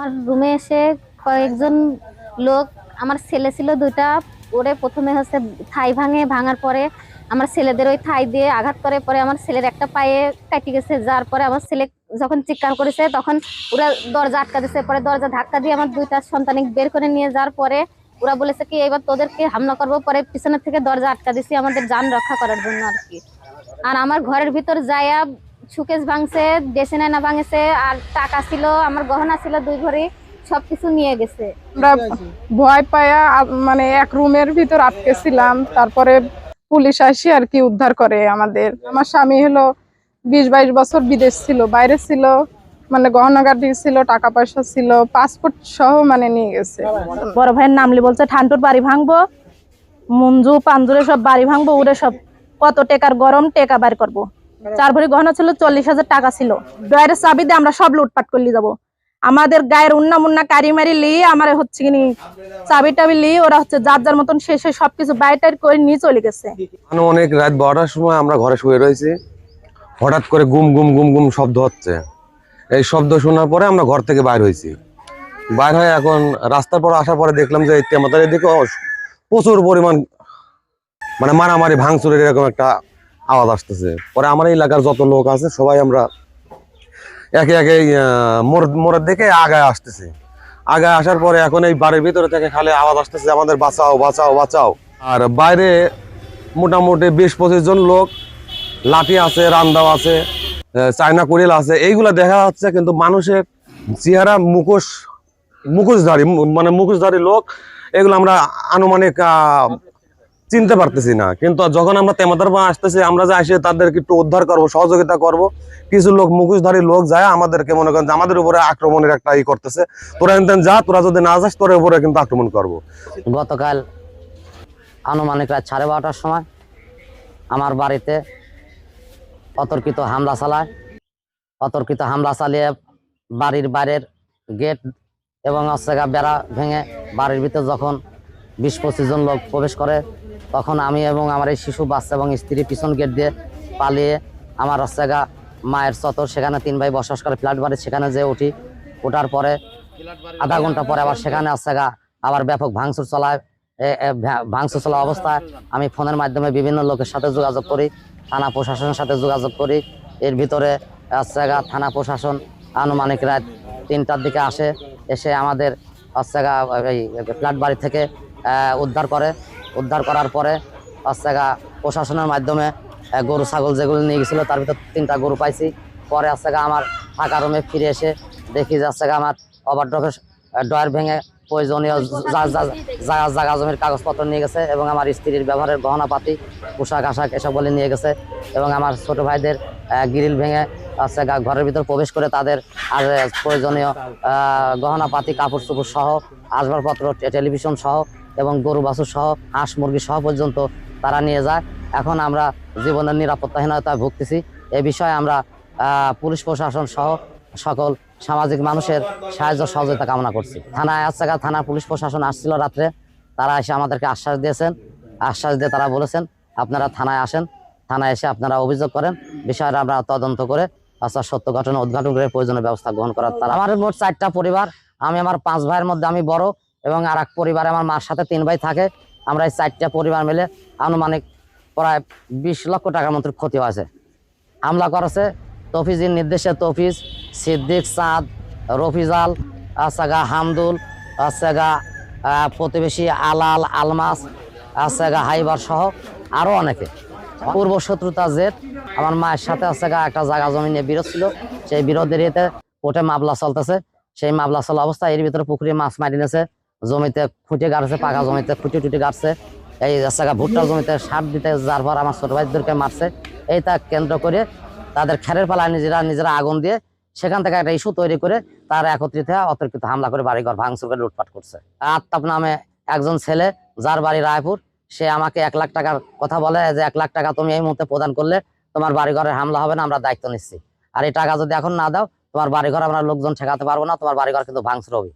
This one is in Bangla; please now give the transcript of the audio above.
আমার রুমে এসে কয়েকজন লোক, আমার ছেলে ছিল দুইটা, ওরে প্রথমে হচ্ছে থাই ভাঙে, ভাঙার পরে আমার ছেলেদের ওই থাই দিয়ে আঘাত করে, পরে আমার ছেলের একটা পায়ে কাটি গেছে যার পরে আমার ছেলে যখন চিৎকার করেছে, তখন ওরা দরজা আটকা দিয়েছে পরে দরজা ধাক্কা দিয়ে আমার দুইটা সন্তানিক বের করে নিয়ে যাওয়ার পরে ওরা বলেছে কি এবার তোদেরকে হামলা করব। পরে পিছনের থেকে দরজা আটকা দিছি, আমাদের যান রক্ষা করার জন্য আর কি। আর আমার ঘরের ভিতর যাইয়া সুকেশ ভাঙছে ডেসেন আয়না ভাঙেছে আর টাকা ছিল আমার গহনা ছিল দুই ভরি সবকিছু নিয়ে গেছে। আমরা ভয় পায়া আ- মানে এক রুমের ভিতর আটকে ছিলাম তারপরে পুলিশ আসি আর কি উদ্ধার করে আমাদের। আমার স্বামী হলো বিশ বাইশ বছর বিদেশ ছিল বাইরে ছিল মানে গহনাগাটি ছিল টাকা পয়সা ছিল পাসপোর্ট সহ মানে নিয়ে গেছে। বড় ভাইয়ের নামলি বলছে ঠান্ডুর বাড়ি ভাঙবো মঞ্জু পাঞ্জুরে সব বাড়ি ভাঙবো উড়ে সব কত টেকার গরম টেকা বাইর করব। চার ভরি গহনা ছিল চল্লিশ হাজার টাকা ছিল। ডয়ের চাবি দিয়ে আমরা সব লুটপাট করলি যাব। আমাদের গায়ের উন্না মুন্না কারি মারি লি আমার হচ্ছে কিনি চাবি টাবি লি ওরা হচ্ছে যার যার মতন শেষে সবকিছু বাইর টাইর করে নিয়ে চলে গেছে। অনেক রাত বারোটার সময় আমরা ঘরে শুয়ে রয়েছি। হঠাৎ করে গুম গুম গুম গুম শব্দ হচ্ছে। এই শব্দ শোনার পরে আমরা ঘর থেকে বাইর হয়েছি। বাইর হয়ে এখন রাস্তার পর আসার পরে দেখলাম যে তেমাতার এদিকে প্রচুর পরিমাণ মানে মারামারি ভাঙচুরের এরকম একটা আওয়াজ আসতেছে। পরে আমার এলাকার যত লোক আছে, সবাই আমরা একে একে মোড়, মোড়ের দিকে আগায় আসতেছে। আগায় আসার পরে এখন এই বাড়ির ভিতরে থেকে খালি আওয়াজ আসতেছে আমাদের বাঁচাও বাঁচাও বাঁচাও। আর বাইরে মোটামুটি বিশ পঁচিশ জন লোক, লাঠি আছে, রান্দাও আছে চায়না কুড়িল আছে। এইগুলা দেখা যাচ্ছে কিন্তু মানুষের চেহারা মুখোশ, মুখোশধারী মানে মুখোশধারী লোক, এগুলো আমরা আনুমানিক চিনতে পারতেছি না। কিন্তু যখন আমরা তেমাদার পা আসতেছি, আমরা যে আসে তাদেরকে একটু উদ্ধার করব, সহযোগিতা করব। কিছু লোক, মুখোশধারী লোক যায়, আমাদেরকে মনে করেন আমাদের উপরে আক্রমণের একটা ই করতেছে। তোরা এনতেন যা, তোরা যদি না যাস, তোর উপরে কিন্তু আক্রমণ করব। গতকাল আনুমানিক রাত সাড়ে বারোটার সময় আমার বাড়িতে অতর্কিত হামলা চালায়। অতর্কিত হামলা চালিয়ে বাড়ির বাইরের গেট এবং হচ্ছে গা বেড়া ভেঙে বাড়ির ভিতর যখন বিশ পঁচিশ জন লোক প্রবেশ করে তখন আমি এবং আমার এই শিশু, বাচ্চা এবং স্ত্রী পিছন গেট দিয়ে পালিয়ে আমার হচ্ছে মায়ের চতর সেখানে তিন ভাই বসবাস করে, ফ্ল্যাট বাড়ি সেখানে যে উঠি। ওঠার পরে আধা ঘণ্টা পরে আবার সেখানে গা আবার ব্যাপক ভাঙচুর চলায়। ভাঙচুর চলা অবস্থায় আমি ফোনের মাধ্যমে বিভিন্ন লোকের সাথে যোগাযোগ করি, থানা প্রশাসনের সাথে যোগাযোগ করি। এর ভিতরে গা থানা প্রশাসন আনুমানিক রাত তিনটার দিকে আসে, এসে আমাদের হচ্ছে এই ফ্ল্যাট বাড়ি থেকে উদ্ধার করে। উদ্ধার করার পরে হচ্ছে গা প্রশাসনের মাধ্যমে গরু, ছাগল যেগুলো নিয়ে গেছিল, তার ভিতর তিনটা গরু পাইছি। পরে হচ্ছে গা আমার ফাঁকা রুমে ফিরে এসে দেখি যাচ্ছে গা আমার ওভারড্রপের ডয়ার ভেঙে প্রয়োজনীয় যা- যা- জায়গা জমির কাগজপত্র নিয়ে গেছে এবং আমার স্ত্রীর ব্যবহারের গহনাপাতি, পোশাক, আশাক এসব বলে নিয়ে গেছে এবং আমার ছোট ভাইদের গ্রিল ভেঙে আছে ঘরের ভিতর প্রবেশ করে তাদের আর প্রয়োজনীয় গহনাপাতি কাপড় চোপড় সহ, আসবাবপত্র, টেলিভিশন সহ এবং গরু, বাছুর সহ, হাঁস, মুরগি সহ পর্যন্ত তারা নিয়ে যায়। এখন আমরা জীবনের নিরাপত্তাহীনতায় ভুগতেছি। এ বিষয়ে আমরা পুলিশ প্রশাসন সহ সকল সামাজিক মানুষের সাহায্য সহযোগিতা কামনা করছি। থানায় আছে গা- থানা পুলিশ প্রশাসন আসছিল রাত্রে। তারা এসে আমাদেরকে আশ্বাস দিয়েছেন। আশ্বাস দিয়ে তারা বলেছেন, আপনারা থানায় আসেন। থানায় এসে আপনারা অভিযোগ করেন। বিষয়টা আমরা তদন্ত করে আচ্ছা সত্য ঘটনা উদ্ঘাটন করে প্রয়োজনীয় ব্যবস্থা গ্রহণ করার তারা আমার মোট চারটা পরিবার, আমি আমার পাঁচ ভাইয়ের মধ্যে আমি বড় এবং আর এক পরিবারে আমার মার সাথে তিন ভাই থাকে। আমরা এই চারটা পরিবার মিলে আনুমানিক প্রায় বিশ লক্ষ টাকার মতো ক্ষতি হয়েছে। হামলা করেছে তফিজের নির্দেশে তফিজ, সিদ্দিক, সাদ, রফিজাল, আসাগা হামদুল, আসাগা প্রতিবেশী আলাল, আলমাস, আসাগা হাইবার সহ আরও অনেকে। পূর্ব শত্রুতা জেট আমার মায়ের সাথে আসাগা একটা জায়গা জমি নিয়ে বিরোধ ছিল। সেই বিরোধের ইয়েতে কোর্টে মামলা চলতেছে। সেই মামলা চলা অবস্থায় এর ভিতরে পুকুরে মাছ মারি নিয়েছে জমিতে খুঁটে গাড়ছে, পাকা জমিতে খুঁটে টুটে গাড়ছে। এই জায়গা ভুট্টার জমিতে সার দিতে যার পর আমার ছোট ভাইদেরকে মারছে। এই তা কেন্দ্র করে তাদের খেরের পালায় নিজেরা নিজেরা আগুন দিয়ে সেখান থেকে একটা ইস্যু তৈরি করে তারা একত্রিত অতর্কিত হামলা করে বাড়িঘর ভাঙচুর করে লুটপাট করছে। আত্মাপ নামে একজন ছেলে, যার বাড়ি রায়পুর। সে আমাকে এক লাখ টাকার কথা বলে যে এক লাখ টাকা তুমি এই মুহূর্তে প্রদান করলে তোমার বাড়িঘরের হামলা হবে না, আমরা দায়িত্ব নিচ্ছি। আর এই টাকা যদি এখন না দাও, তোমার বাড়িঘর আমরা লোকজন ঠেকাতে পারব না, তোমার বাড়িঘর কিন্তু ভাঙচুর হবে।